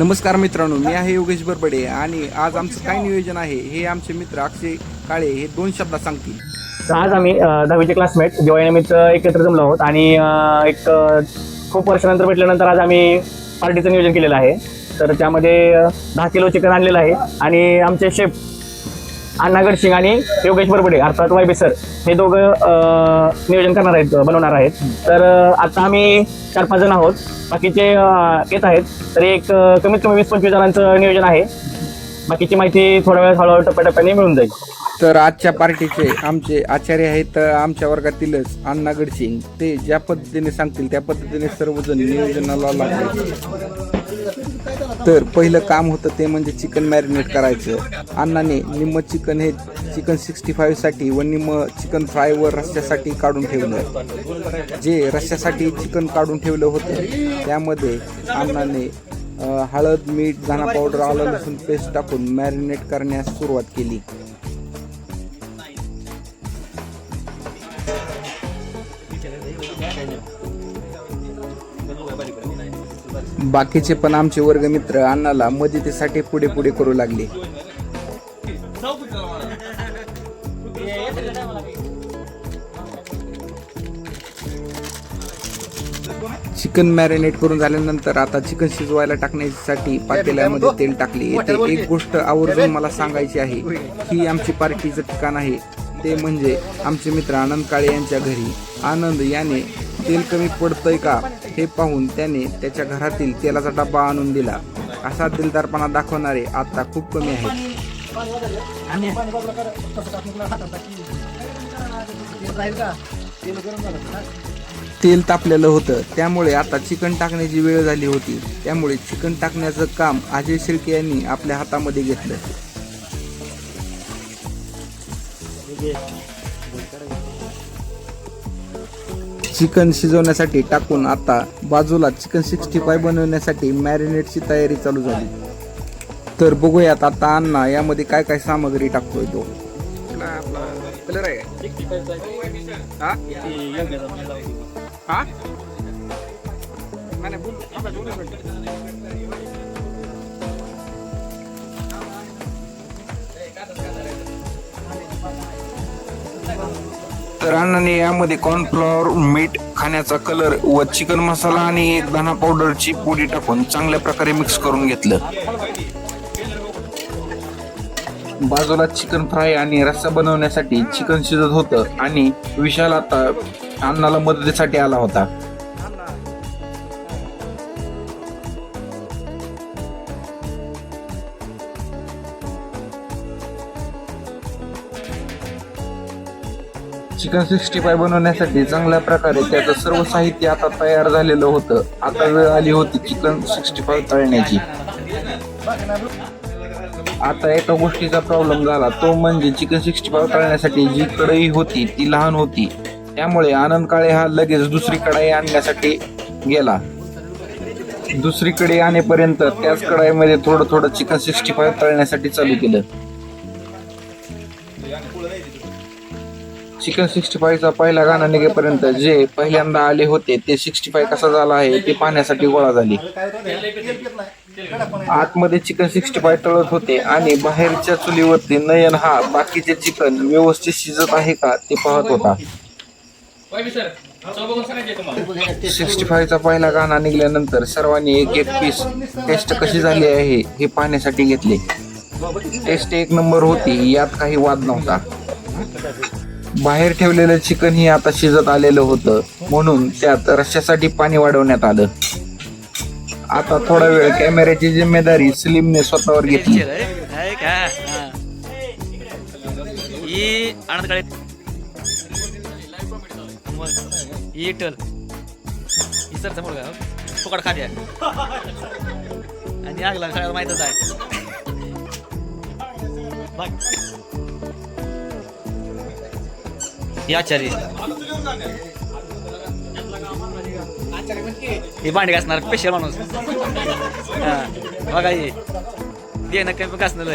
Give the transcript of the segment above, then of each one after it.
नमस्कार मित्रांनो मी आहे योगेश बरबडे आणि आज आमचं काय नियोजन आहे हे आमचे मित्र अक्षय काळे हे दोन शब्दात सांगतील. तर आज आम्ही दहावीचे क्लासमेट दिवाळीनिमित्त एकत्र जमलो आहोत आणि एक खूप वर्षानंतर भेटल्यानंतर आज आम्ही पार्टीचं नियोजन केलेलं आहे. तर त्यामध्ये दहा किलो चिकन आणलेलं आहे आणि आमचे शेफ अण्णा गडसिंग आणि योगेश बरबडे अर्थात वायबे सर हे दोघं नियोजन करणार आहेत बनवणार आहेत. तर आता आम्ही चार पाच जण आहोत. बाकीचे येत आहेत. तर एक कमीत कमी वीस पंचवीस जणांचं नियोजन आहे. बाकीची माहिती थोड्या वेळ हळूहळू टप्प्याटप्प्याने मिळून जाईल. तर आजच्या पार्टीचे आमचे आचार्य आहेत आमच्या वर्गातीलच अण्णा गडसिंग ते ज्या पद्धतीने सांगतील त्या पद्धतीने सर्वजण नियोजनाला लागले. तर पहिलं काम होतं ते म्हणजे चिकन मॅरिनेट करायचं. अण्णाने निम्म चिकन हे चिकन सिक्स्टी फाईव्हसाठी व निम्म चिकन फ्राय व रस्स्यासाठी काढून ठेवलं. जे रस्स्यासाठी चिकन काढून ठेवलं होतं त्यामध्ये अण्णाने हळद मीठ दाणा पावडर आलं लसूण पेस्ट टाकून मॅरिनेट करण्यास सुरुवात केली. बाकीचे पण आमचे वर्गमित्र अण्णाला मदतीसाठी पुढे पुढे करू लागले. चिकन मॅरिनेट करून झाल्यानंतर आता चिकन शिजवायला टाकण्यासाठी पातेल्यामध्ये तेल टाकले. येथे एक गोष्ट आवर्जून मला सांगायची आहे ही आमची पार्टीचं ठिकाण आहे. ते म्हणजे आमचे मित्र आनंद काळे यांच्या घरी. आनंद याने तेल कमी पडतंय का हे पाहून त्याने त्याच्या घरातील तेलाचा डब्बा आणून दिला. असा दिलदारपणा दाखवणारे आता खूप कमी आहेत. तेल तापलेलं होतं. त्यामुळे आता चिकन टाकण्याची वेळ झाली होती. त्यामुळे चिकन टाकण्याचं काम अजय शिर्के यांनी आपल्या हातामध्ये घेतलं. चिकन शिजवण्यासाठी टाकून आता बाजूला चिकन सिक्स्टी फाय बनवण्यासाठी मॅरिनेटची तयारी चालू झाली. तर बघूयात आता अण्णा यामध्ये काय काय सामग्री टाकतोय तो. आहे हा? तर अण्णाने यामध्ये कॉर्नफ्लॉवर मीठ खाण्याचा कलर व चिकन मसाला आणि एक धना पावडरची पुडी टाकून चांगल्या प्रकारे मिक्स करून घेतलं. बाजूला चिकन फ्राय आणि रस्सा बनवण्यासाठी चिकन शिजत होतं आणि विशाल आता अन्नाला मदतीसाठी आला होता. चिकन सिक्स्टी फाय बनवण्यासाठी चांगल्या प्रकारे त्याचं सर्व साहित्य आता तयार झालेलं होतं. आता वेळ आली होती चिकन सिक्स्टी फाय तळण्याची. आता एका गोष्टीचा प्रॉब्लेम झाला. तो म्हणजे चिकन सिक्स्टी फाय तळण्यासाठी जी कढई होती ती लहान होती. त्यामुळे आनंद काळे हा लगेच दुसरी कढाई आणण्यासाठी गेला. दुसरी आणेपर्यंत त्याच कढाईमध्ये थोडं थोडं चिकन सिक्स्टी फाय तळण्यासाठी चालू केलं. चिकन सिक्स्टी फायचा पहिला गाणं निघेपर्यंत जे पहिल्यांदा आले होते ते सिक्स्टी फाय कसा झाला आहे ते पाहण्यासाठी गोळा झाले. आतमध्ये चिकन सिक्स्टी फाय तळत होते आणि बाहेरच्या चुलीवरती नयन हा बाकीचे चिकन व्यवस्थित शिजत आहे का ते पाहत होता. सिक्स्टी फायचा पहिला गाणा निघाल्यानंतर सर्वांनी एक एक पीस टेस्ट कशी झाली आहे हे पाहण्यासाठी घेतले. टेस्ट एक नंबर होती यात काही वाद नव्हता. बाहेर ठेवलेलं चिकन ही आता शिजत आलेलं होतं. म्हणून त्यात रश्श्यासाठी पाणी वाढवण्यात आलं. आता थोडा वेळ कॅमेऱ्याची जिम्मेदारी सलीमने स्वतःवर घेतली. आहे का हा. आचारी ही भांडी घासणार स्पेशल माणूस. बघा ही. घासणार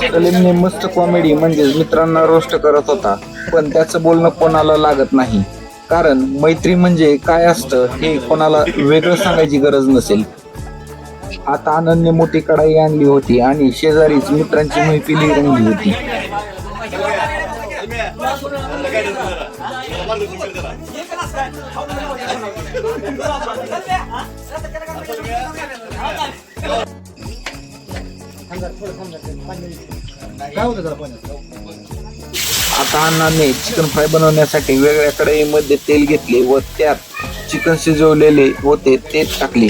सलीमने मस्त कॉमेडी म्हणजेच मित्रांना रोस्ट करत होता पण त्याचं बोलणं कोणाला लागत नाही. कारण मैत्री म्हणजे काय असतं हे कोणाला वेगळं सांगायची गरज नसेल. आता अनन्य मोठी कढाई आणली होती आणि शेजारीच मित्रांची मैफिली रंगली होती. आता अण्णाने चिकन फ्राय बनवण्यासाठी वेगळ्या कढईमध्ये तेल घेतले व त्यात चिकन शिजवलेले होते ते टाकले.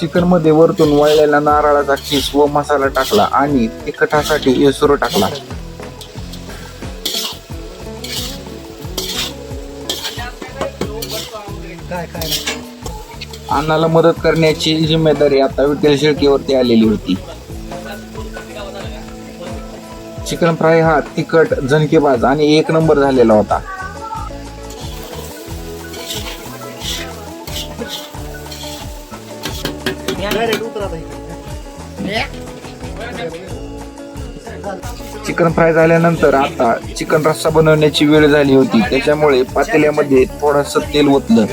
चिकनमध्ये वरतून वळलेला नारळाचा खीस व मसाला टाकला आणि तिखटासाठी येसुरो टाकला. अण्णाला मदत करण्याची जिम्मेदारी आता विठ्ठल शेळकेवरती आलेली होती. चिकन फ्राय हा तिखट झणकेबाज आणि एक नंबर झालेला होता. चिकन फ्राय झाल्यानंतर आता चिकन रस्सा बनवण्याची वेळ झाली होती. त्याच्यामुळे पातेल्यामध्ये थोडस तेल ओतलं.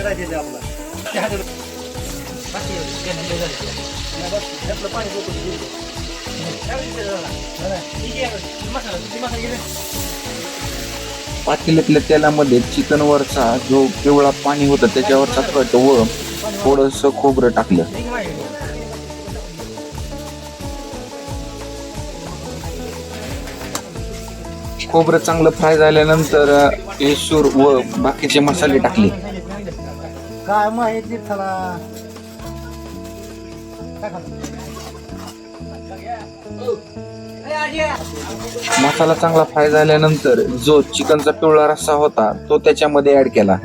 पातेल्यातल्या तेलामध्ये चिकन वरचा जो पिवळा पाणी होतं त्याच्यावरचा कट व थोडस खोबरं टाकलं. खोबरं चांगलं फ्राय झाल्यानंतर येसूर व बाकीचे मसाले टाकले काय माहिती? मसाला चांगला फ्राय झाल्यानंतर जो चिकनचा पिवळा रस्सा होता तो त्याच्यामध्ये ऍड केला?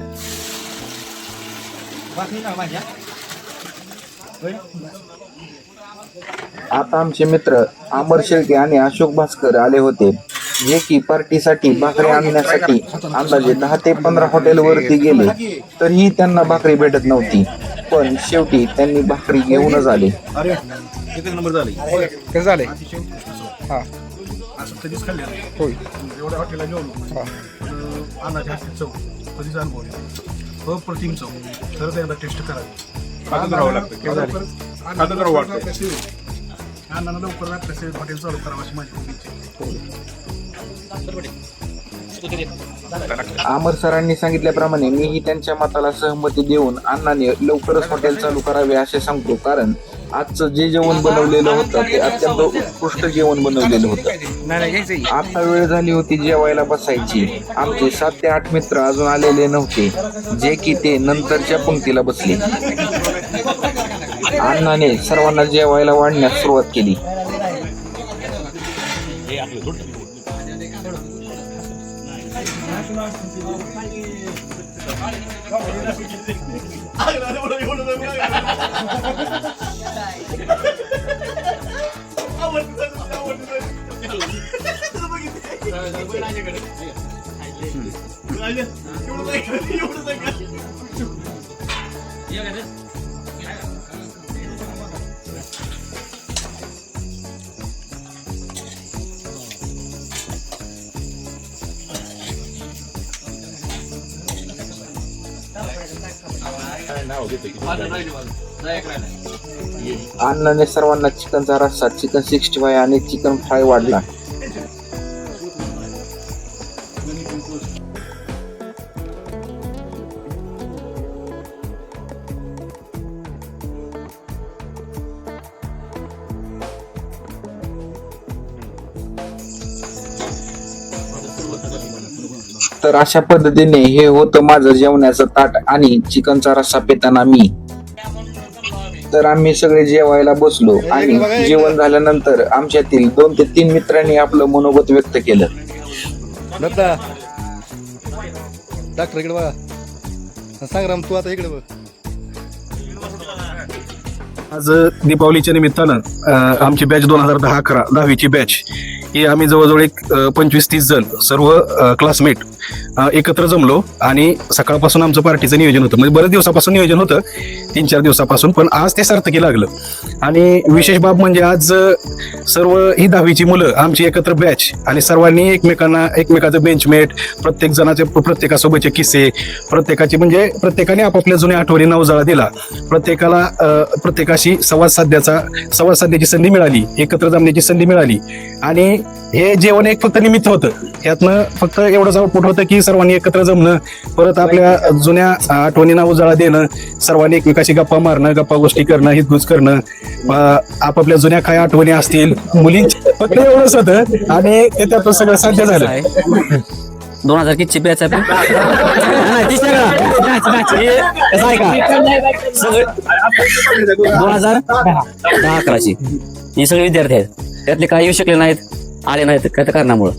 आता आमचे मित्र अमर शेळके आणि अशोक भास्कर आले होते जे की पार्टीसाठी भाकरी आणण्यासाठी अंदाजे दहा ते पंधरा हॉटेलवरती गेले तरीही त्यांना भाकरी भेटत नव्हती. पण शेवटी त्यांनी भाकरी घेऊनच आले. अरे एकच नंबर झाले. हा. होय. अप्रतिम चव. खरंच एकदा टेस्ट करावी लागतं. वाटतं अण्णानं लवकर आपल्या हॉटेल चालू करावं अशी माझी इच्छा. अमर सरांनी सांगितल्याप्रमाणे मीही त्यांच्या मताला सहमती देऊन अण्णाने लवकरच हॉटेल चालू करावे असे सांगतो. कारण आजचं जे जेवण बनवलेलं होतं ते अत्यंत उत्कृष्ट जेवण बनवलेलं होतं. आता वेळ झाली होती जेवायला बसायची. आमचे सात ते आठ मित्र अजून आलेले नव्हते जे की ते नंतरच्या पंक्तीला बसले. अण्णाने सर्वांना जेवायला वाढण्यास सुरुवात केली. अण्णाने सर्वांना चिकनचा रस्सा चिकन सिक्स्टी फाय आणि चिकन फ्राय वाढला. तर अशा पद्धतीने हे होतं माझं जेवणाचं ताट आणि चिकनचा रस्सा पेताना मी. तर आम्ही सगळे जेवायला बसलो आणि जेवण झाल्यानंतर आमच्यातील दोन ते तीन मित्रांनी आपलं मनोगत व्यक्त केलं. दत्ता डॉक्टर इकडे बघा. सांग राम तू आता इकडे बघ. आज दीपावलीच्या निमित्तानं आमची बॅच दोन हजार दहा अकरा दहावीची बॅच ही आम्ही जवळजवळ एक पंचवीस तीस जण सर्व क्लासमेट एकत्र जमलो आणि सकाळपासून आमचं पार्टीचं नियोजन होतं. म्हणजे बऱ्याच दिवसापासून नियोजन होतं तीन चार दिवसापासून पण आज ते सार्थकी लागलं. आणि विशेष बाब म्हणजे आज सर्व ही दहावीची मुलं आमची एकत्र बॅच आणि सर्वांनी एकमेकांना एकमेकाचं बेंचमेट प्रत्येक जणाचे प्रत्येकासोबतचे किस्से प्रत्येकाचे म्हणजे प्रत्येकाने आपापल्या जुन्या आठवणी नवजाळा दिला. प्रत्येकाला प्रत्येकाशी संवाद साधण्याचा संवाद साधण्याची संधी मिळाली एकत्र जमण्याची संधी मिळाली. आणि हे जेवण एक फक्त निमित्त होतं. यातनं फक्त एवढंच आउटपुट होतं की सर्वांनी एकत्र जमणं परत आपल्या जुन्या आठवणींना उजाळा देणं सर्वांनी एकमेकाशी गप्पा मारणं गप्पा गोष्टी करणं हितगुज करणं आपापल्या जुन्या काय आठवणी असतील मुलींची फक्त एवढंच होतं आणि ते त्यातून सगळं साध्य झालं. दोन हजार किती बॅच आहे दोन हजार दहा अकराची. ही सगळे विद्यार्थी आहेत. त्यातले काही येऊ शकले नाहीत आले नाहीत काय कारणामुळं.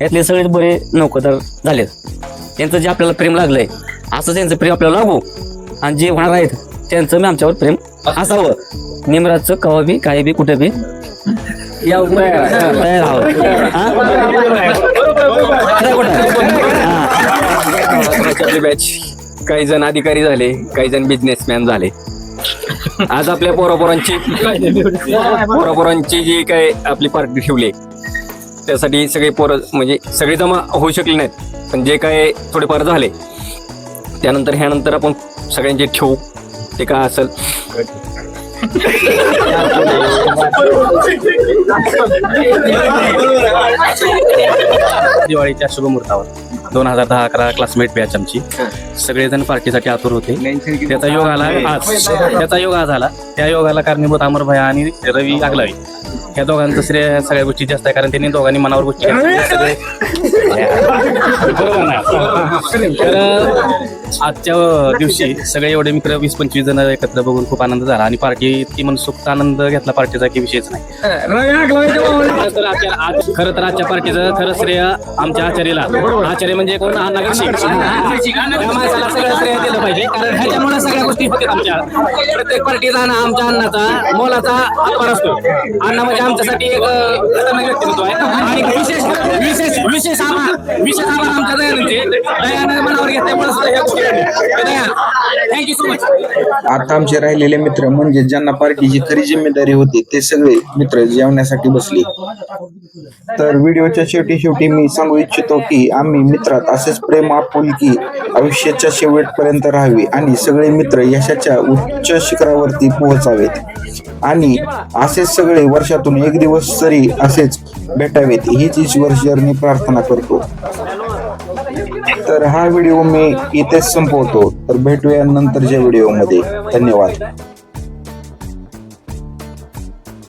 यातले सगळे बरे नोकरदार झालेत. त्यांचं जे आपल्याला प्रेम लागलंय असं त्यांचं प्रेम आपल्याला लागू. आणि जे होणार आहेत त्यांचं मी आमच्यावर प्रेम असावं. निमराजचं कवा बी काही बी कुठे बी. या तयार हा? हा. बॅच काही जण अधिकारी झाले काही जण बिझनेसमॅन झाले. आज आपल्या पोरापोरांची पोरापोरांची जी काय आपली पार्टी ठेवली त्यासाठी सगळे पोरं म्हणजे सगळे जमा होऊ शकले नाहीत. पण जे काय थोडेफार झाले त्यानंतर ह्यानंतर आपण सगळ्यांचे ठेवू. ते काय असेल. दिवाळीच्या शुभमुहूर्तावर. दोन हजार दहा अकरा क्लासमेट बॅच आमची. सगळेजण पार्टीसाठी आतुर होते. त्याचा योग आला आज. त्याचा योग आज आला. त्या योगाला कारणीभूत अमर भया आणि रवी आगलावी. या दोघांचं श्रेय सगळ्या गोष्टी जास्त आहे कारण त्यांनी दोघांनी मनावर गोष्टी. सगळे बरोबर ना तर आजच्या दिवशी सगळे एवढे मित्र वीस पंचवीस जण एकत्र बघून खूप आनंद झाला. आणि पार्टी ती मनसुक्त आनंद घेतला पार्टीचा की विषयच नाही. खरं तर आजच्या आज खरं तर आजच्या पार्टीचं खरं श्रेय आमच्या आचार्याला. आचार्य म्हणजे कोण? अण्णा सिंग त्या माणसाला सगळं श्रेय दिलं पाहिजे. कारण ह्याच्यामुळे सगळ्या गोष्टी होतात आमच्या. प्रत्येक पार्टीचा ना आमच्या अण्णाचा मोलाचा आभार असतो. अण्णा म्हणजे आमच्यासाठी एक अं, खतरनाक व्यक्तिमत्व आहे. आणि विशेष विशेष विशेष आभार विशेष आभार आमच्या दयानंदचे दयानं मनावर घेतल्यामुळे थँक्यू सो मच आता आमचे राहिलेले मित्र म्हणजे ज्यांना पार्टीची खरी जिम्मेदारी होती ते सगळे मित्र जेवण्यासाठी बसले. तर व्हिडिओच्या शेवटी शेवटी मी सांगू इच्छितो की आम्ही मित्रात असेच प्रेम आपुलकी आयुष्याच्या शेवटपर्यंत राहावे आणि सगळे मित्र यशाच्या उच्च शिखरावरती पोहोचावेत. आणि असेच सगळे वर्षातून एक दिवस तरी असेच भेटावेत. हीच ईश्वर प्रार्थना करतो. तर हा व्हिडिओ मी इथेच संपवतो. तर भेटूया नंतरच्या व्हिडिओमध्ये. धन्यवाद.